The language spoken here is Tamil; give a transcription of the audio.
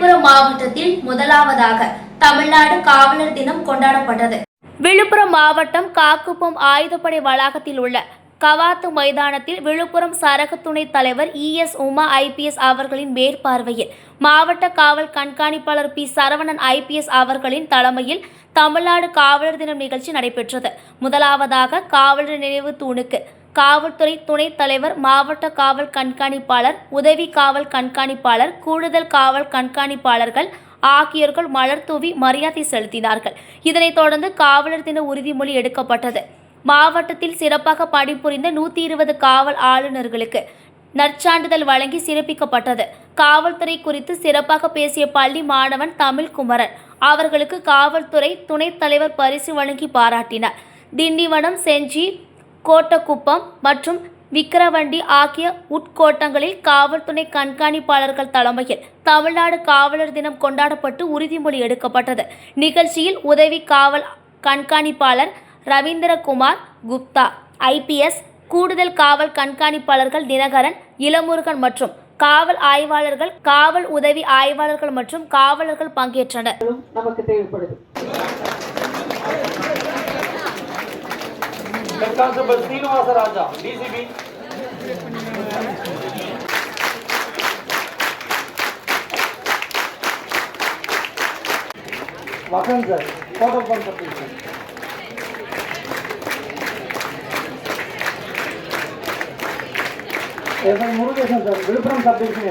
விழுப்புரம் மாவட்டத்தில் முதலாவதாக தமிழ்நாடு காவலர் தினம் கொண்டாடப்பட்டது. விழுப்புரம் மாவட்டம் காக்குப்பம் ஆயுதப்படை வளாகத்தில் உள்ள கவாத்து மைதானத்தில் விழுப்புரம் சரக துணைத் தலைவர் இஎஸ் உமா ஐபிஎஸ் அவர்களின் மேற்பார்வையில் மாவட்ட காவல் கண்காணிப்பாளர் பி சரவணன் ஐபிஎஸ் அவர்களின் தலைமையில் தமிழ்நாடு காவலர் தினம் நிகழ்ச்சி நடைபெற்றது. முதலாவதாக காவலர் நினைவு தூணுக்கு காவல்துறை துணைத் தலைவர் மாவட்ட காவல் கண்காணிப்பாளர் உதவி காவல் கண்காணிப்பாளர் கூடுதல் காவல் கண்காணிப்பாளர்கள் ஆகியோர்கள் மலர் தூவி மரியாதை செலுத்தினார்கள். இதனைத் தொடர்ந்து காவலர் தின உறுதிமொழி எடுக்கப்பட்டது. மாவட்டத்தில் சிறப்பாக பணிபுரிந்த நூற்றி இருபது காவல் ஆளுநர்களுக்கு நற்சான்றிதழ் வழங்கி சிறப்பிக்கப்பட்டது. காவல்துறை குறித்து சிறப்பாக பேசிய பள்ளி மாணவன் தமிழ்குமரன் அவர்களுக்கு காவல்துறை துணைத் தலைவர் பரிசு வழங்கி பாராட்டினார். திண்டிவனம் செஞ்சி கோட்டக்குப்பம் மற்றும் விக்கிரவண்டி ஆகிய உட்கோட்டங்களில் காவல்துறை கண்காணிப்பாளர்கள் தலைமையில் தமிழ்நாடு காவலர் தினம் கொண்டாடப்பட்டு உறுதிமொழி எடுக்கப்பட்டது. நிகழ்ச்சியில் உதவி காவல் கண்காணிப்பாளர் ரவீந்திரகுமார் குப்தா ஐபிஎஸ் கூடுதல் காவல் கண்காணிப்பாளர்கள் தினகரன் இளமுருகன் மற்றும் காவல் ஆய்வாளர்கள் காவல் உதவி ஆய்வாளர்கள் மற்றும் காவலர்கள் பங்கேற்றனர். நமக்கு தேவைப்படுது. ಕರ್ಕಾಂಶ ಬಸ್ತೀನು ವಾಸ ರಾಜ ಡಿಸಿಬಿ ವಸನ್ ಸರ್ ಫೋಟೋ ಬಂದ್ ಕೊಡ್ತೀನಿ sir Murugesan sir Villupuram sub division